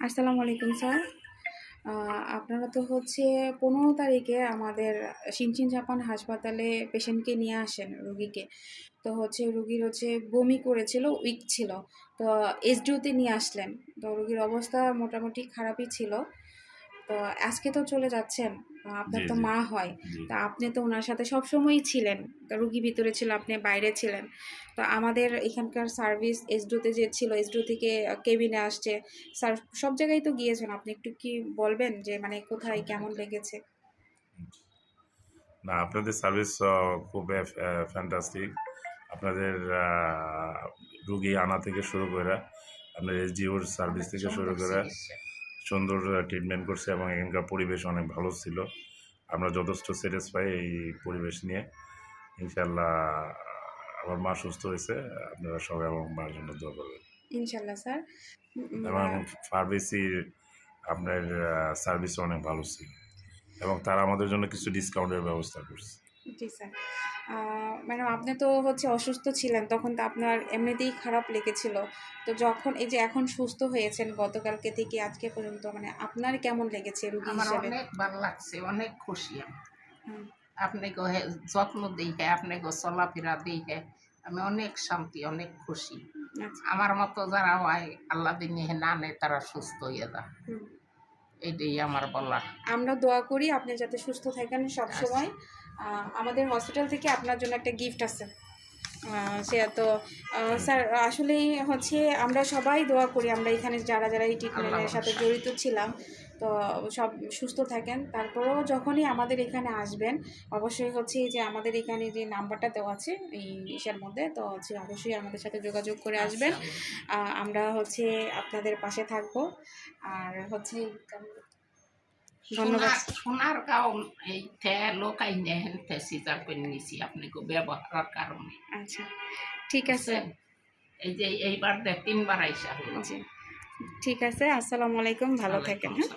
আসসালামু আলাইকুম, স্যার। আপনারা তো হচ্ছে পনেরো তারিখে আমাদের সিনচিন জাপান হাসপাতালে পেশেন্টকে নিয়ে আসেন রুগীকে। তো হচ্ছে রুগীর হচ্ছে বমি করেছিল, উইক ছিল। তো এসডিওতে নিয়ে আসলেন। তো রুগীর অবস্থা মোটামুটি খারাপই ছিল। তো আজকে তো চলে যাচ্ছেন আপনার তো মা হয়। তা আপনি তো ওনার সাথে সবসময়ই ছিলেন তো রুগী ভিতরে ছিল আপনি বাইরে ছিলেন। তো আমাদের এখানকার সার্ভিস এসডোতে যে ছিল এসডো থেকে কেবিনে আসছে। স্যার সব জায়গায় তো গিয়েছেন আপনি একটু কি বলবেন যে মানে কোথায় কেমন লেগেছে? না আপনাদের সার্ভিস খুব ফ্যান্টাস্টিক আপনাদের রুগী আনা থেকে শুরু করে আপনার এসডিওর সার্ভিস থেকে শুরু করে সুন্দর ট্রিটমেন্ট করছে এবং এখানকার পরিবেশ অনেক ভালো ছিল। আমরা যথেষ্ট স্যাটিসফাই এই পরিবেশ নিয়ে। ইনশাল্লাহ আমার মা সুস্থ হয়েছে। আপনারা সবাই আমার মার জন্য দোয়া করবেন। ইনশাল্লাহ স্যার। এবং ফার্মেসির আপনার সার্ভিস অনেক ভালো ছিল। এবং তারা আমাদের জন্য কিছু ডিসকাউন্টের ব্যবস্থা করছে। জি স্যার। ম্যাডাম আপনি তো হচ্ছে অসুস্থ ছিলেন তখন তো আপনার এমনিতেই খারাপ লেগেছিল। তো যখন এই যে এখন সুস্থ হয়েছেন গতকালকে থেকে আজকে পর্যন্ত মানে আপনার কেমন লেগেছে রুগী আমার হিসেবে? অনেক ভালো লাগছে অনেক খুশি আমি। হুম, আপনি গো হে- যত্ন দিই হ্যাঁ আপনি গো চলাফেরা দিই হ্যাঁ আমি অনেক শান্তি অনেক খুশি। আচ্ছা। আমার মতো যারা হয় আল্লাহ দিন না নেয় তারা সুস্থ হয়ে যায় হুম। এটাই আমার বলা আমরা দোয়া করি আপনি যাতে সুস্থ থাকেন সবসময়। আমাদের হসপিটাল থেকে আপনার জন্য একটা গিফট আছে। সে তো স্যার আসলেই হচ্ছে আমরা সবাই দোয়া করি আমরা এখানে যারা যারা এই ট্রিটমেন্টের সাথে জড়িত ছিলাম তো সব সুস্থ থাকেন। তারপরেও যখনই আমাদের এখানে আসবেন অবশ্যই হচ্ছে যে আমাদের এখানে যে নাম্বারটা দেওয়া আছে এই ইসের মধ্যে তো হচ্ছে অবশ্যই আমাদের সাথে যোগাযোগ করে আসবেন। আমরা হচ্ছে আপনাদের পাশে থাকব। আর হচ্ছে ধন্যবাদ সোনার গাও এই লোকাই নেহেন থে সিজার করে নিছি আপনি গো ব্যবহারের কারণে। আচ্ছা ঠিক আছে। এই যে এইবার তিনবার আইসা ঠিক আছে আসসালামু আলাইকুম ভালো থাকেন হ্যাঁ।